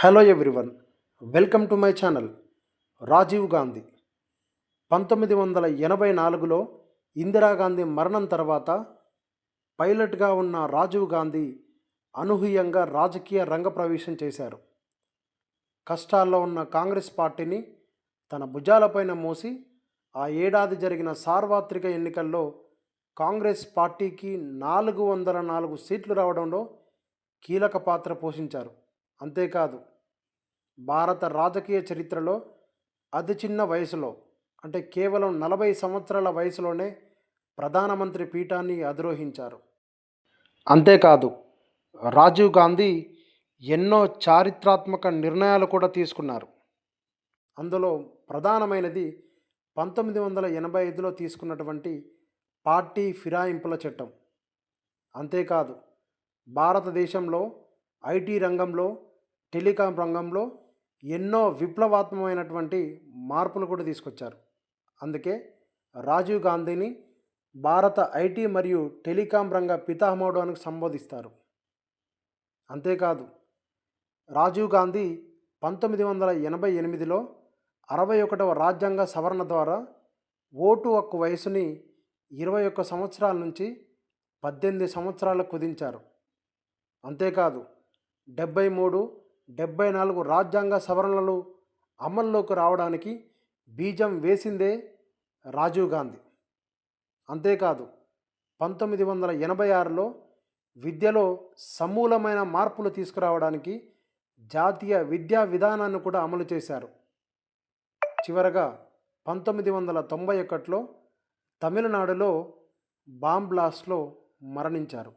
Hello everyone welcome to my channel Rajiv Gandhi పంతొమ్మిది వందల ఎనభై నాలుగులో ఇందిరాగాంధీ మరణం తర్వాత పైలట్గా ఉన్న రాజీవ్ గాంధీ అనూహ్యంగా రాజకీయ రంగ ప్రవేశం చేశారు. కష్టాల్లో ఉన్న కాంగ్రెస్ పార్టీని తన భుజాలపైన మోసి ఆ ఏడాది జరిగిన సార్వత్రిక ఎన్నికల్లో కాంగ్రెస్ పార్టీకి నాలుగు వందల నాలుగు సీట్లు రావడంలో కీలక పాత్ర పోషించారు. అంతేకాదు భారత రాజకీయ చరిత్రలో అతి చిన్న వయసులో అంటే కేవలం నలభై సంవత్సరాల వయసులోనే ప్రధానమంత్రి పీఠాన్ని అధిరోహించారు. అంతేకాదు రాజీవ్ గాంధీ ఎన్నో చారిత్రాత్మక నిర్ణయాలు కూడా తీసుకున్నారు. అందులో ప్రధానమైనది పంతొమ్మిది వందల ఎనభై ఐదులో తీసుకున్నటువంటి పార్టీ ఫిరాయింపుల చట్టం. అంతేకాదు భారతదేశంలో ఐటీ రంగంలో టెలికాం రంగంలో ఎన్నో విప్లవాత్మకమైనటువంటి మార్పులు కూడా తీసుకొచ్చారు. అందుకే రాజీవ్ గాంధీని భారత ఐటీ మరియు టెలికాం రంగ పితామహుడు అని సంబోధిస్తారు. అంతేకాదు రాజీవ్ గాంధీ పంతొమ్మిది వందల ఎనభై ఎనిమిదిలో అరవై ఒకటవ రాజ్యాంగ సవరణ ద్వారా ఓటు హక్కు వయసుని ఇరవై ఒక్క సంవత్సరాల నుంచి పద్దెనిమిది సంవత్సరాలకు కుదించారు. అంతేకాదు డెబ్బై మూడు డెబ్బై నాలుగు రాజ్యాంగ సవరణలు అమల్లోకి రావడానికి బీజం వేసిందే రాజీవ్ గాంధీ. అంతేకాదు పంతొమ్మిది వందల ఎనభై ఆరులో విద్యలో సమూలమైన మార్పులు తీసుకురావడానికి జాతీయ విద్యా విధానాన్ని కూడా అమలు చేశారు. చివరగా పంతొమ్మిది వందల తొంభై ఒకటిలో తమిళనాడులో బాంబ్లాస్ట్లో మరణించారు.